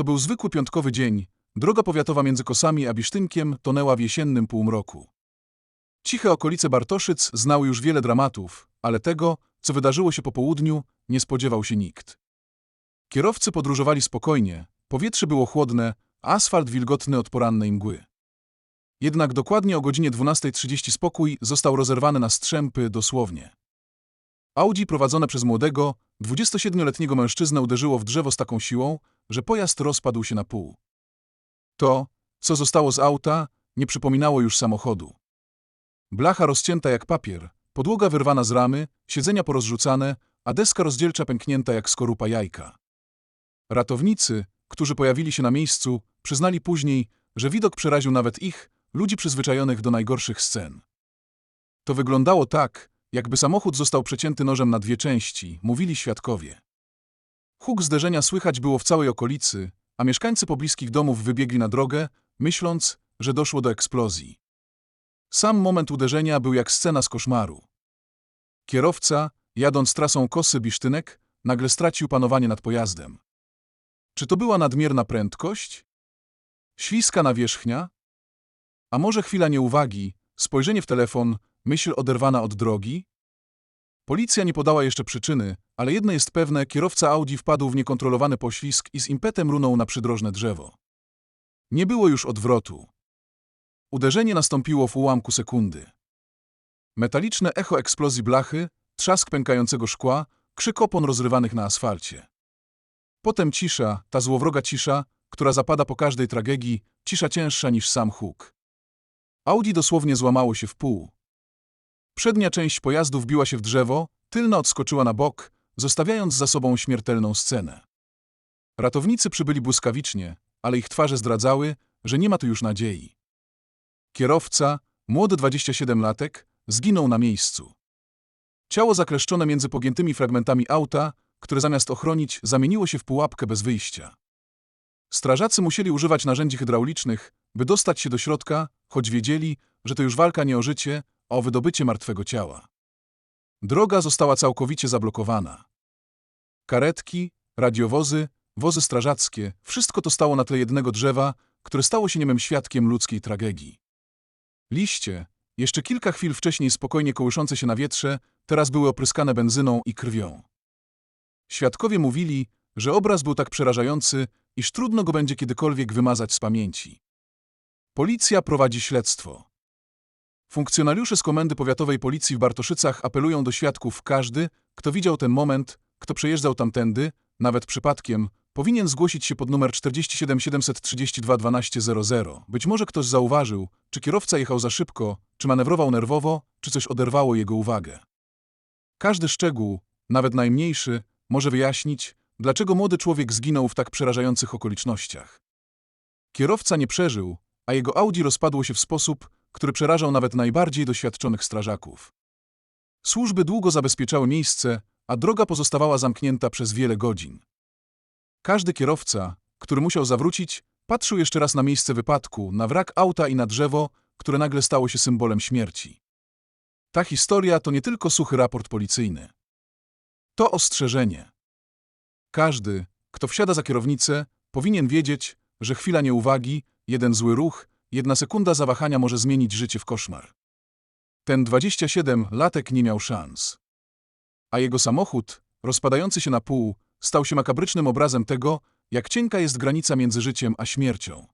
To był zwykły piątkowy dzień. Droga powiatowa między Kosami a Bisztynkiem tonęła w jesiennym półmroku. Ciche okolice Bartoszyc znały już wiele dramatów, ale tego, co wydarzyło się po południu, nie spodziewał się nikt. Kierowcy podróżowali spokojnie, powietrze było chłodne, asfalt wilgotny od porannej mgły. Jednak dokładnie o godzinie 12.30 spokój został rozerwany na strzępy dosłownie. Audi prowadzone przez młodego, 27-letniego mężczyznę uderzyło w drzewo z taką siłą, że pojazd rozpadł się na pół. To, co zostało z auta, nie przypominało już samochodu. Blacha rozcięta jak papier, podłoga wyrwana z ramy, siedzenia porozrzucane, a deska rozdzielcza pęknięta jak skorupa jajka. Ratownicy, którzy pojawili się na miejscu, przyznali później, że widok przeraził nawet ich, ludzi przyzwyczajonych do najgorszych scen. To wyglądało tak, jakby samochód został przecięty nożem na dwie części, mówili świadkowie. Huk zderzenia słychać było w całej okolicy, a mieszkańcy pobliskich domów wybiegli na drogę, myśląc, że doszło do eksplozji. Sam moment uderzenia był jak scena z koszmaru. Kierowca, jadąc trasą Kosy Bisztynek, nagle stracił panowanie nad pojazdem. Czy to była nadmierna prędkość? Śliska nawierzchnia? A może chwila nieuwagi, spojrzenie w telefon, myśl oderwana od drogi? Policja nie podała jeszcze przyczyny, ale jedno jest pewne, kierowca Audi wpadł w niekontrolowany poślizg i z impetem runął na przydrożne drzewo. Nie było już odwrotu. Uderzenie nastąpiło w ułamku sekundy. Metaliczne echo eksplozji blachy, trzask pękającego szkła, krzyk opon rozrywanych na asfalcie. Potem cisza, ta złowroga cisza, która zapada po każdej tragedii, cisza cięższa niż sam huk. Audi dosłownie złamało się w pół. Przednia część pojazdu wbiła się w drzewo, tylna odskoczyła na bok, zostawiając za sobą śmiertelną scenę. Ratownicy przybyli błyskawicznie, ale ich twarze zdradzały, że nie ma tu już nadziei. Kierowca, młody 27-latek, zginął na miejscu. Ciało zakleszczone między pogiętymi fragmentami auta, które zamiast ochronić, zamieniło się w pułapkę bez wyjścia. Strażacy musieli używać narzędzi hydraulicznych, by dostać się do środka, choć wiedzieli, że to już walka nie o życie, o wydobycie martwego ciała. Droga została całkowicie zablokowana. Karetki, radiowozy, wozy strażackie, wszystko to stało na tle jednego drzewa, które stało się niemym świadkiem ludzkiej tragedii. Liście, jeszcze kilka chwil wcześniej spokojnie kołyszące się na wietrze, teraz były opryskane benzyną i krwią. Świadkowie mówili, że obraz był tak przerażający, iż trudno go będzie kiedykolwiek wymazać z pamięci. Policja prowadzi śledztwo. Funkcjonariusze z Komendy Powiatowej Policji w Bartoszycach apelują do świadków każdy, kto widział ten moment, kto przejeżdżał tamtędy, nawet przypadkiem, powinien zgłosić się pod numer 47 732 1200. Być może ktoś zauważył, czy kierowca jechał za szybko, czy manewrował nerwowo, czy coś oderwało jego uwagę. Każdy szczegół, nawet najmniejszy, może wyjaśnić, dlaczego młody człowiek zginął w tak przerażających okolicznościach. Kierowca nie przeżył, a jego Audi rozpadło się w sposób, który przerażał nawet najbardziej doświadczonych strażaków. Służby długo zabezpieczały miejsce, a droga pozostawała zamknięta przez wiele godzin. Każdy kierowca, który musiał zawrócić, patrzył jeszcze raz na miejsce wypadku, na wrak auta i na drzewo, które nagle stało się symbolem śmierci. Ta historia to nie tylko suchy raport policyjny. To ostrzeżenie. Każdy, kto wsiada za kierownicę, powinien wiedzieć, że chwila nieuwagi, jeden zły ruch, jedna sekunda zawahania może zmienić życie w koszmar. Ten 27-latek nie miał szans. A jego samochód, rozpadający się na pół, stał się makabrycznym obrazem tego, jak cienka jest granica między życiem a śmiercią.